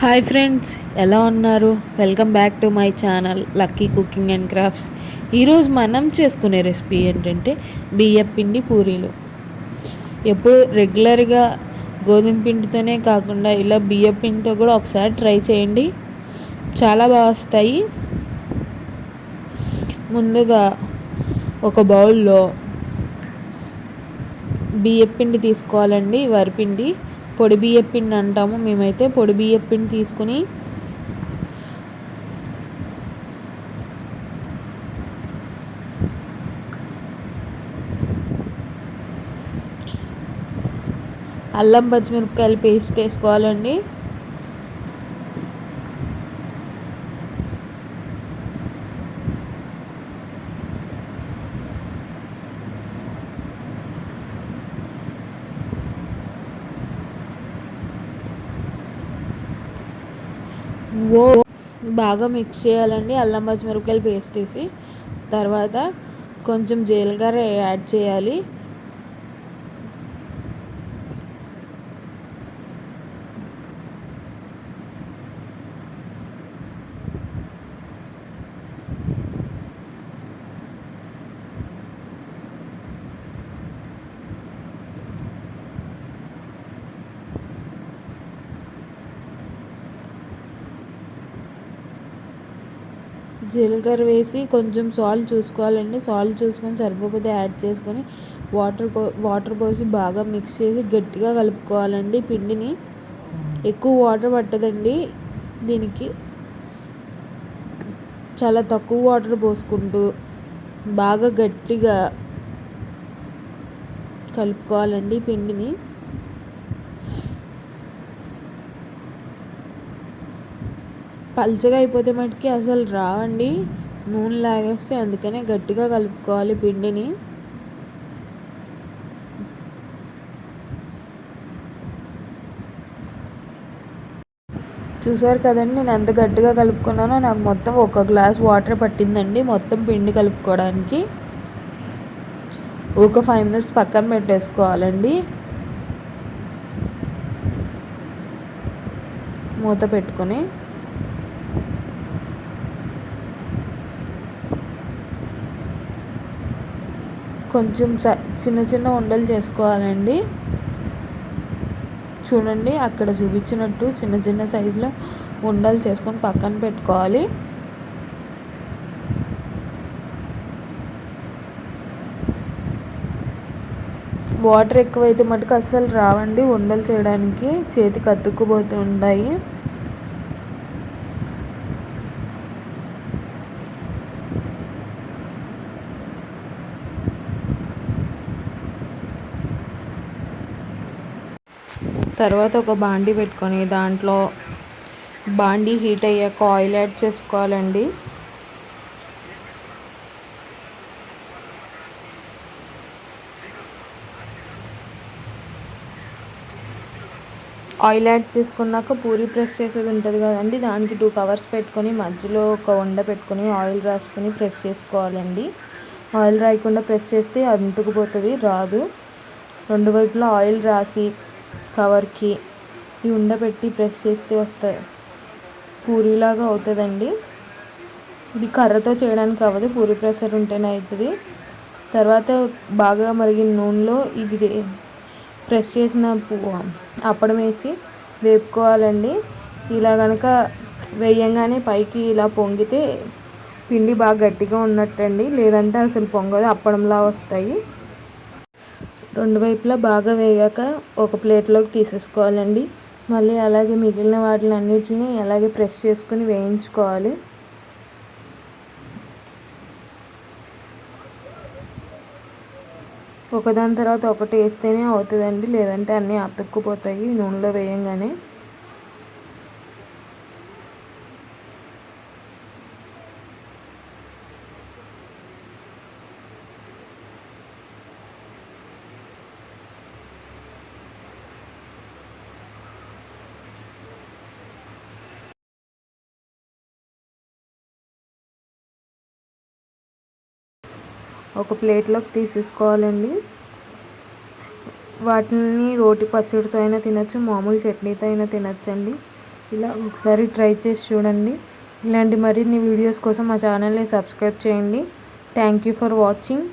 Hi friends ఎలా ఉన్నారు? Welcome back to my channel lucky cooking and crafts. ఈరోజు మనం చేసుకునే రెసిపీ ఏంటంటే బియ్యం పిండి పూరీలు. ఎప్పుడు రెగ్యులర్గా గోధుమ పిండితోనే కాకుండా ఇలా బియ్యం పిండితో కూడా ఒకసారి ట్రై చేయండి. చాలా బాగా వస్తాయి. ముందుగా ఒక బౌల్లో బియ్యం పిండి తీసుకోవాలండి వరిపిండి. పిండి బియ్యం పిండి అంటాము. మేమైతే పొడి బియ్యం పిండి తీసుకుని అల్లం పచ్చిమిరపకాయలు పేస్ట్ వేసుకోవాలండి ఓ బాగా మిక్స్ చేయాలండి. అల్లం పచ్చిమిరపకాయలు పేస్ట్ వేసి తర్వాత కొంచెం జీలకర్ర యాడ్ చేయాలి. జీలకర్ర వేసి కొంచెం సాల్ట్ చూసుకోవాలండి. సాల్ట్ చూసుకొని సరిపోతే యాడ్ చేసుకొని వాటర్ పో వాటర్ పోసి బాగా మిక్స్ చేసి గట్టిగా కలుపుకోవాలండి పిండిని. ఎక్కువ వాటర్ పట్టదండి దీనికి. చాలా తక్కువ వాటర్ పోసుకుంటూ బాగా గట్టిగా కలుపుకోవాలండి పిండిని. పల్చగా అయిపోతే మటుకి అసలు రావండి. నూనె లాగేస్తే అందుకనే గట్టిగా కలుపుకోవాలి పిండిని. చూసారు కదండి నేను ఎంత గట్టిగా కలుపుకున్నానో నాకు మొత్తం ఒక గ్లాస్ వాటర్ పట్టిందండి మొత్తం పిండి కలుపుకోవడానికి. ఒక ఫైవ్ మినిట్స్ పక్కన పెట్టేసుకోవాలండి. మూత పెట్టుకొని. కొంచెం చిన్న చిన్న ఉండలు చేసుకోవాలండి. చూడండి అక్కడ చూపించినట్టు చిన్న చిన్న సైజులో ఉండలు చేసుకొని పక్కన పెట్టుకోవాలి. వాటర్ ఎక్కువైతే మటుకు అస్సలు రావండి ఉండలు చేయడానికి. చేతికి అతుక్కుపోతూ ఉంటాయి. తర్వాత ఒక బాండీ పెట్టుకొని దాంట్లో బాండీ హీట్ అయ్యాక ఆయిల్ యాడ్ చేసుకోవాలండి. ఆయిల్ యాడ్ చేసుకున్నాక పూరి ప్రెస్ చేసేది ఉంటుంది కదండి దానికి టూ కవర్స్ పెట్టుకొని మధ్యలో ఒక వండ పెట్టుకొని ఆయిల్ రాసుకొని ప్రెస్ చేసుకోవాలండి. ఆయిల్ రాయకుండా ప్రెస్ చేస్తే అంటుకుపోతుంది రాదు. రెండు వైపులా ఆయిల్ రాసి కవర్కి ఈ ఉండబెట్టి ప్రెస్ చేస్తే వస్తాయి. పూరీలాగా అవుతుందండి. ఇది కర్రతో చేయడానికి అవ్వదు. పూరి ప్రెషర్ ఉంటేనే అవుతుంది. తర్వాత బాగా మరిగిన నూనెలో ఇది ప్రెస్ చేసిన అప్పడం వేసి వేపుకోవాలండి. ఇలా కనుక వేయంగానే పైకి ఇలా పొంగితే పిండి బాగా గట్టిగా ఉన్నట్టండి. లేదంటే అసలు పొంగదు. అప్పడంలా వస్తాయి. రెండు వైపులా బాగా వేగాక ఒక ప్లేట్లోకి తీసేసుకోవాలండి. మళ్ళీ అలాగే మిగిలిన వాటిని అన్నిటిని అలాగే ప్రెస్ చేసుకుని వేయించుకోవాలి. ఒకదాని తర్వాత ఒకటి వేస్తేనే అవుతుందండి లేదంటే అన్నీ అతుక్కుపోతాయి నూనెలో వేయంగానే. ఒక ప్లేట్లోకి తీసేసుకోవాలండి. వాటిని రోటి పచ్చడితో అయినా తినచ్చు మామూలు చట్నీతో అయినా తినచ్చండి. ఇలా ఒకసారి ట్రై చేసి చూడండి. ఇలాంటి మరిన్ని వీడియోస్ కోసం మా ఛానల్ని సబ్స్క్రైబ్ చేయండి. Thank you for watching.